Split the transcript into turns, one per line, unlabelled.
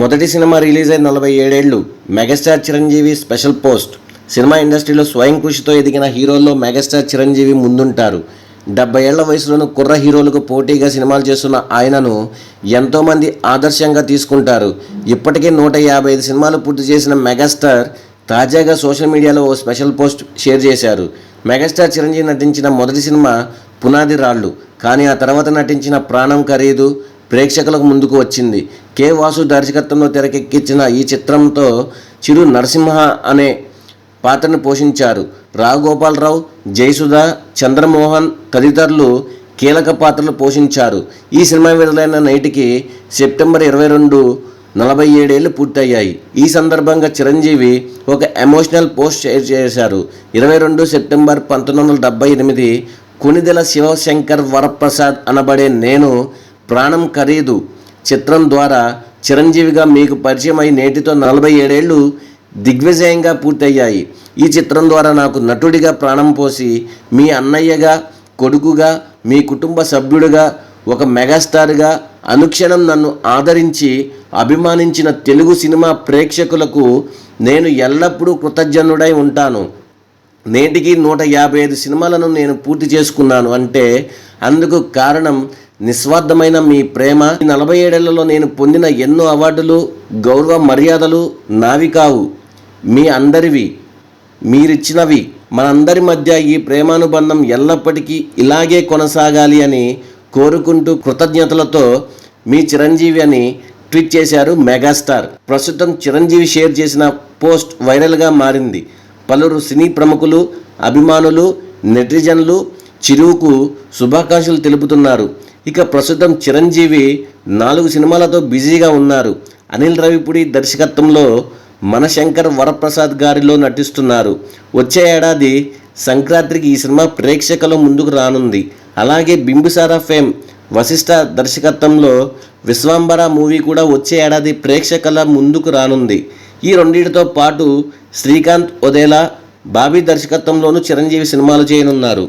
మొదటి cinema release అయిన నలభై ఏడేళ్ళు. Megastar Chiranjeevi special post. Cinema ఇండస్ట్రీలో స్వయం కృషితో ఎదిగిన హీరోల్లో మెగాస్టార్ చిరంజీవి ముందుంటారు. డెబ్బై ఏళ్ళ వయసులోనూ కుర్ర హీరోలకు పోటీగా సినిమాలు చేస్తున్న ఆయనను ఎంతోమంది ఆదర్శంగా తీసుకుంటారు. ఇప్పటికే నూట యాభై ఐదు సినిమాలు పూర్తి చేసిన మెగాస్టార్ తాజాగా సోషల్ మీడియాలో ఓ స్పెషల్ పోస్ట్ షేర్ చేశారు. మెగాస్టార్ చిరంజీవి నటించిన మొదటి సినిమా పునాది రాళ్ళు. కానీ ఆ తర్వాత నటించిన ప్రాణం ఖరీదు ప్రేక్షకులకు ముందుకు వచ్చింది. కె. వాసు దర్శకత్వంలో తెరకెక్కించిన ఈ చిత్రంతో చిరు నరసింహ అనే పాత్రను పోషించారు. రాఘగోపాలరావు జయసుధ చంద్రమోహన్ తదితరులు కీలక పాత్రలు పోషించారు. ఈ సినిమా విడుదలైన నైటికి సెప్టెంబర్ ఇరవై రెండు నలభై ఏడేళ్ళు పూర్తయ్యాయి. ఈ సందర్భంగా చిరంజీవి ఒక ఎమోషనల్ పోస్ట్ షేర్ చేశారు. ఇరవై రెండు సెప్టెంబర్ పంతొమ్మిది వందల డెబ్బై ఎనిమిది కొనిదెల శివశంకర్ వరప్రసాద్ అనబడే నేను ప్రాణం ఖరీదు చిత్రం ద్వారా చిరంజీవిగా మీకు పరిచయం అయి నేటితో నలభై ఏడేళ్ళు దిగ్విజయంగా పూర్తయ్యాయి. ఈ చిత్రం ద్వారా నాకు నటుడిగా ప్రాణం పోసి మీ అన్నయ్యగా కొడుకుగా మీ కుటుంబ సభ్యుడిగా ఒక మెగాస్టార్గా అనుక్షణం నన్ను ఆదరించి అభిమానించిన తెలుగు సినిమా ప్రేక్షకులకు నేను ఎల్లప్పుడూ కృతజ్ఞనుడై ఉంటాను. నేటికి నూట యాభై ఐదు సినిమాలను నేను పూర్తి చేసుకున్నాను అంటే అందుకు కారణం నిస్వార్థమైన మీ ప్రేమ. ఈ నలభై ఏడేళ్ళలో నేను పొందిన ఎన్నో అవార్డులు గౌరవ మర్యాదలు నావి కావు. మీ అందరివి మీరిచ్చినవి. మనందరి మధ్య ఈ ప్రేమానుబంధం ఎల్లప్పటికీ ఇలాగే కొనసాగాలి అని కోరుకుంటూ కృతజ్ఞతలతో మీ చిరంజీవి అని ట్వీట్ చేశారు మెగాస్టార్. ప్రస్తుతం చిరంజీవి షేర్ చేసిన పోస్ట్ వైరల్గా మారింది. పలువురు సినీ ప్రముఖులు అభిమానులు నెటిజన్లు చిరువుకు శుభాకాంక్షలు తెలుపుతున్నారు. ఇక ప్రస్తుతం చిరంజీవి నాలుగు సినిమాలతో బిజీగా ఉన్నారు. అనిల్ రవిపుడి దర్శకత్వంలో మనశంకర్ వరప్రసాద్ గారిలో నటిస్తున్నారు. వచ్చే ఏడాది సంక్రాంతికి ఈ సినిమా ప్రేక్షకుల ముందుకు రానుంది. అలాగే బింబిసారా ఫేమ్ వశిష్ఠ దర్శకత్వంలో విశ్వాంబర మూవీ కూడా వచ్చే ఏడాది ప్రేక్షకుల ముందుకు రానుంది. ఈ రెండింటితో పాటు శ్రీకాంత్ ఒదేలా బాబీ దర్శకత్వంలోనూ చిరంజీవి సినిమాలు చేయనున్నారు.